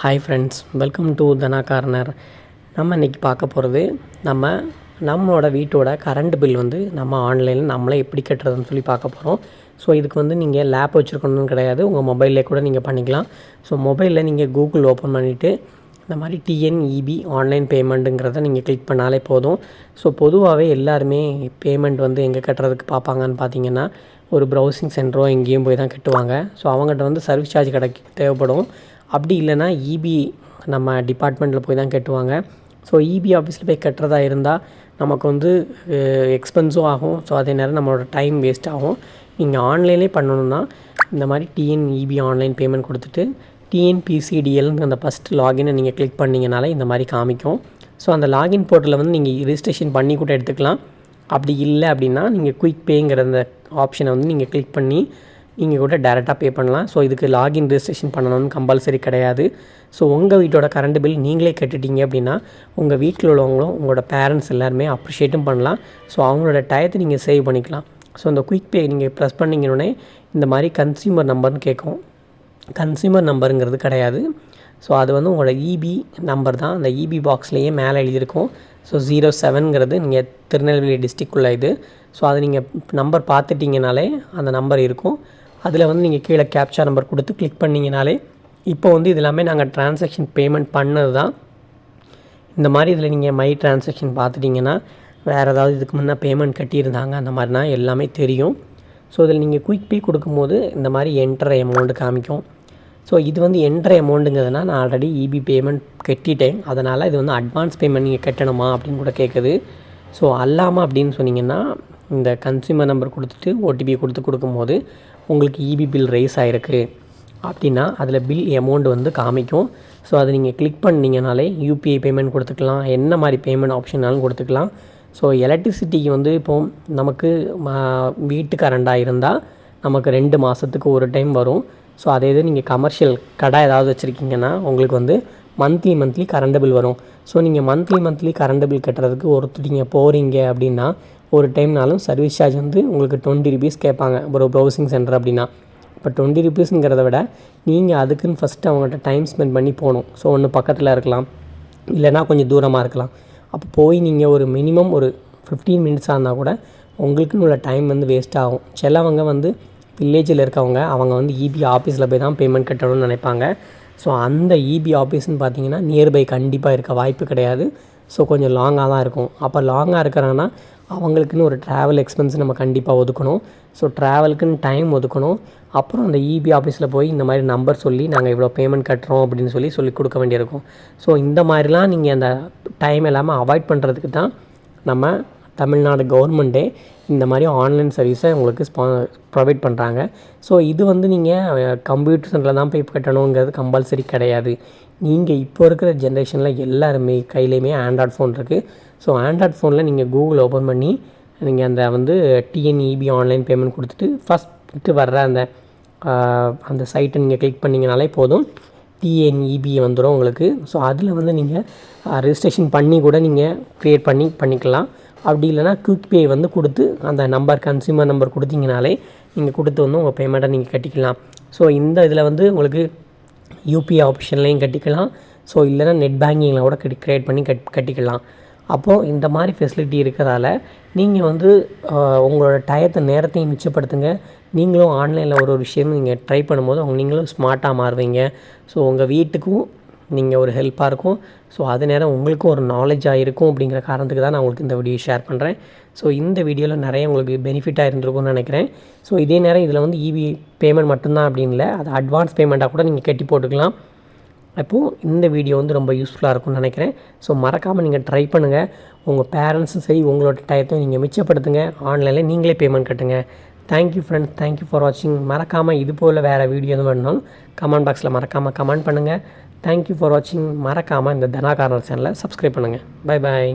Hi friends welcome to Dhana corner நம்ம இன்றைக்கி பார்க்க போகிறது நம்ம நம்மளோட வீட்டோட கரண்ட் பில் வந்து நம்ம ஆன்லைனில் நம்மளே எப்படி கட்டுறதுன்னு சொல்லி பார்க்க போகிறோம் ஸோ இதுக்கு வந்து நீங்கள் லேப் வச்சுருக்கணும்னு கிடையாது உங்கள் மொபைலில் கூட நீங்கள் பண்ணிக்கலாம். ஸோ மொபைலில் நீங்கள் கூகுள் ஓப்பன் பண்ணிவிட்டு இந்த மாதிரி டிஎன்இபி ஆன்லைன் பேமெண்ட்டுங்கிறத நீங்கள் கிளிக் பண்ணாலே போதும். ஸோ பொதுவாகவே எல்லாருமே பேமெண்ட் வந்து எங்கே கட்டுறதுக்கு பார்ப்பாங்கன்னு பார்த்தீங்கன்னா ஒரு ப்ரௌசிங் சென்டரோ எங்கேயும் போய் தான் கட்டுவாங்க. ஸோ அவங்ககிட்ட வந்து சர்வீஸ் சார்ஜ் கிடைக்க தேவைப்படும். அப்படி இல்லைன்னா இபி நம்ம டிபார்ட்மெண்ட்டில் போய் தான் கட்டுவாங்க. ஸோ இபி ஆஃபீஸில் போய் கட்டுறதா இருந்தால் நமக்கு வந்து எக்ஸ்பென்ஸும் ஆகும். ஸோ அதே நேரம் நம்மளோட டைம் வேஸ்ட் ஆகும். நீங்கள் ஆன்லைன்லேயே பண்ணணுன்னா இந்த மாதிரி டிஎன்இபி ஆன்லைன் பேமெண்ட் கொடுத்துட்டு டிஎன்பிசிடிஎல்னு அந்த ஃபஸ்ட் லாகினை நீங்கள் கிளிக் பண்ணிங்கனாலே இந்த மாதிரி காமிக்கும். ஸோ அந்த லாகின் போர்ட்டலில் வந்து நீங்கள் ரிஜிஸ்ட்ரேஷன் பண்ணி கூட எடுத்துக்கலாம். அப்படி இல்லை அப்படின்னா நீங்கள் குயிக் பேங்கிற அந்த ஆப்ஷனை வந்து நீங்கள் கிளிக் பண்ணி நீங்கள் கூட டேரெக்டாக பே பண்ணலாம். ஸோ இதுக்கு லாகின் ரிஜிஸ்ட்ரேஷன் பண்ணணும்னு கம்பல்சரி கிடையாது. ஸோ உங்கள் வீட்டோட கரண்ட் பில் நீங்களே கட்டிட்டீங்க அப்படின்னா உங்கள் வீட்டில் உள்ளவங்களும் உங்களோட பேரண்ட்ஸ் எல்லாருமே அப்ரிஷியேட்டும் பண்ணலாம். ஸோ அவங்களோட டயத்தை நீங்கள் சேவ் பண்ணிக்கலாம். ஸோ அந்த குயிக் பே நீங்கள் ப்ரெஸ் பண்ணிங்கன்னே இந்த மாதிரி கன்சியூமர் நம்பர்னு கேட்கும். கன்சியூமர் நம்பருங்கிறது கிடையாது. ஸோ அது வந்து உங்களோட இபி நம்பர் தான். அந்த இபி பாக்ஸ்லேயே மேலே எழுதியிருக்கும். ஸோ ஜீரோ செவனுங்கிறது நீங்கள் திருநெல்வேலி டிஸ்ட்ரிக்குள்ளே இது. ஸோ அது நீங்கள் நம்பர் பார்த்துட்டிங்கனாலே அந்த நம்பர் இருக்கும். அதில் வந்து நீங்கள் கீழே கேப்சா நம்பர் கொடுத்து கிளிக் பண்ணிங்கனாலே இப்போ வந்து இது எல்லாமே நாங்கள் டிரான்சாக்ஷன் பேமெண்ட் பண்ணது தான் இந்த மாதிரி இதில் நீங்கள் மை டிரான்சாக்ஷன் பார்த்துட்டிங்கன்னா வேறு ஏதாவது இதுக்கு முன்னே பேமெண்ட் கட்டியிருந்தாங்க அந்த மாதிரினா எல்லாமே தெரியும். ஸோ இதில் நீங்கள் குயிக் பே கொடுக்கும்போது இந்த மாதிரி என்ட்ரு அமௌண்ட்டு காமிக்கும். ஸோ இது வந்து என்ட்ரு அமௌண்ட்டுங்கிறதுனா நான் ஆல்ரெடி இபி பேமெண்ட் கட்டிட்டேன். அதனால் இது வந்து அட்வான்ஸ் பேமெண்ட் நீங்கள் கட்டணுமா அப்படின்னு கூட கேட்குது ஸோ அல்லாமல் அப்படின்னு சொன்னீங்கன்னா இந்த கன்சியூமர் நம்பர் கொடுத்துட்டு ஓடிபி கொடுத்து கொடுக்கும்போது உங்களுக்கு இபி பில் ரைஸ் ஆகிருக்கு அப்படின்னா அதில் பில் அமௌண்ட் வந்து காமிக்கும். ஸோ அதை நீங்கள் கிளிக் பண்ணிங்கனாலே யூபிஐ பேமெண்ட் கொடுத்துக்கலாம். என்ன மாதிரி பேமெண்ட் ஆப்ஷனாலும் கொடுத்துக்கலாம். ஸோ எலக்ட்ரிசிட்டிக்கு வந்து இப்போது நமக்கு வீட்டு கரண்டாக இருந்தால் நமக்கு ரெண்டு மாதத்துக்கு ஒரு டைம் வரும். ஸோ அதே இது நீங்கள் கமர்ஷியல் கடை ஏதாவது வச்சுருக்கீங்கன்னா உங்களுக்கு வந்து மந்த்லி மந்த்லி கரண்ட் பில் வரும். ஸோ நீங்கள் மந்த்லி மந்த்லி கரண்ட் பில் கட்டுறதுக்கு ஒருத்தர் நீங்கள் போகிறீங்க அப்படின்னா ஒரு டைம்னாலும் சர்வீஸ் சார்ஜ் வந்து உங்களுக்கு டுவெண்ட்டி ருபீஸ் கேட்பாங்க. ஒரு ப்ரௌசிங் சென்டர் அப்படின்னா. இப்போ டுவெண்ட்டி ருபீஸுங்கிறத விட நீங்கள் அதுக்குன்னு ஃபஸ்ட்டு அவங்கள்ட்ட டைம் ஸ்பெண்ட் பண்ணி போகணும். ஸோ ஒன்று பக்கத்தில் இருக்கலாம். இல்லைனா கொஞ்சம் தூரமாக இருக்கலாம். அப்போ போய் நீங்கள் ஒரு மினிமம் ஒரு ஃபிஃப்டீன் மினிட்ஸாக இருந்தால் கூட உங்களுக்குன்னு உள்ள டைம் வந்து வேஸ்ட் ஆகும். சிலவங்க வந்து வில்லேஜில் இருக்கவங்க அவங்க வந்து இபி ஆஃபீஸில் போய் தான் பேமெண்ட் கட்டணும்னு நினைப்பாங்க. ஸோ அந்த இபி ஆஃபீஸ்னு பார்த்தீங்கன்னா நியர்பை கண்டிப்பாக இருக்க வாய்ப்பு கிடையாது. ஸோ கொஞ்சம் லாங்காக தான் இருக்கும். அப்போ லாங்காக இருக்கிறாங்கன்னா அவங்களுக்குன்னு ஒரு ட்ராவல் எக்ஸ்பென்ஸ் நம்ம கண்டிப்பாக ஒதுக்கணும். ஸோ ட்ராவலுக்குன்னு டைம் ஒதுக்கணும். அப்புறம் அந்த இபி ஆஃபீஸில் போய் இந்த மாதிரி நம்பர் சொல்லி நாங்கள் இவ்வளோ பேமெண்ட் கட்டுறோம் அப்படின்னு சொல்லி சொல்லி கொடுக்க வேண்டியிருக்கும். ஸோ இந்த மாதிரிலாம் நீங்கள் அந்த டைம் இல்லாமல் அவாய்ட் பண்ணுறதுக்கு தான் நம்ம தமிழ்நாடு கவர்மெண்ட்டே இந்த மாதிரி ஆன்லைன் சர்வீஸை உங்களுக்கு ஸ்பா ப்ரொவைட் பண்ணுறாங்க ஸோ இது வந்து நீங்கள் கம்ப்யூட்டர் சென்டரில் தான் போய் கட்டணுங்கிறது கம்பல்சரி கிடையாது. நீங்கள் இப்போ இருக்கிற ஜென்ரேஷனில் எல்லாருமே கையிலையுமே ஆண்ட்ராய்ட் ஃபோன் இருக்குது ஸோ ஆண்ட்ராய்ட் ஃபோனில் நீங்கள் கூகுள் ஓப்பன் பண்ணி நீங்கள் அந்த வந்து டிஎன்இபி ஆன்லைன் பேமெண்ட் கொடுத்துட்டு ஃபஸ்ட்டு வர்ற அந்த அந்த சைட்டை நீங்கள் கிளிக் பண்ணிங்கனாலே போதும். டிஎன்இபி வந்துடும் உங்களுக்கு. ஸோ அதில் வந்து நீங்கள் ரிஜிஸ்ட்ரேஷன் பண்ணி கூட நீங்கள் க்ரியேட் பண்ணி பண்ணிக்கலாம். அப்படி இல்லைனா குயிக் பே வந்து கொடுத்து அந்த நம்பர் கன்சியூமர் நம்பர் கொடுத்தீங்கனாலே நீங்கள் கொடுத்து வந்து உங்கள் பேமெண்ட்டை நீங்கள் கட்டிக்கலாம். ஸோ இந்த இதில் வந்து உங்களுக்கு யூபிஐ ஆப்ஷன்லேயும் கட்டிக்கலாம். ஸோ இல்லைனா நெட் பேங்கிங்கில் கூட கட்டி க்ரியேட் பண்ணி கட் கட்டிக்கலாம். அப்போது இந்த மாதிரி ஃபெசிலிட்டி இருக்கிறதால நீங்கள் வந்து உங்களோட டயத்தை நேரத்தையும் மிச்சப்படுத்துங்க. நீங்களும் ஆன்லைனில் ஒரு ஒரு விஷயம் நீங்கள் ட்ரை பண்ணும்போது அவங்க நீங்களும் ஸ்மார்ட்டாக மாறுவீங்க. ஸோ உங்கள் வீட்டுக்கும் நீங்கள் ஒரு ஹெல்ப்பாக இருக்கும். ஸோ அது நேரம் உங்களுக்கும் ஒரு நாலேஜாக இருக்கும் அப்படிங்கிற காரணத்துக்கு தான் நான் உங்களுக்கு இந்த வீடியோ ஷேர் பண்ணுறேன் ஸோ இந்த வீடியோவில் நிறைய உங்களுக்கு பெனிஃபிட்டாக இருந்திருக்கும்னு நினைக்கிறேன். ஸோ இதே நேரம் இதில் வந்து இபி பேமெண்ட் மட்டும்தான் அப்படின்னு இல்லை. அது அட்வான்ஸ் பேமெண்ட்டாக கூட நீங்கள் கட்டி போட்டுக்கலாம். அப்போது இந்த வீடியோ வந்து ரொம்ப யூஸ்ஃபுல்லாக இருக்கும்னு நினைக்கிறேன். ஸோ மறக்காமல் நீங்கள் ட்ரை பண்ணுங்கள் உங்கள் பேரண்ட்ஸும் சரி உங்களோட டயத்தையும் நீங்கள் மிச்சப்படுத்துங்க. ஆன்லைனில் நீங்களே பேமெண்ட் கட்டுங்க. தேங்க்யூ ஃப்ரெண்ட்ஸ் தேங்க்யூ ஃபார் வாட்சிங் மறக்காமல் இது போல் வேறு வீடியோ எதுவும் வேணுனாலும் கமெண்ட் பாக்ஸில் மறக்காமல் கமெண்ட் பண்ணுங்கள் தேங்க்யூ ஃபார் வாட்சிங் மறக்காமல் இந்த தனா கார்னர் சேனலை சப்ஸ்கிரைப் பண்ணுங்கள் பை பாய்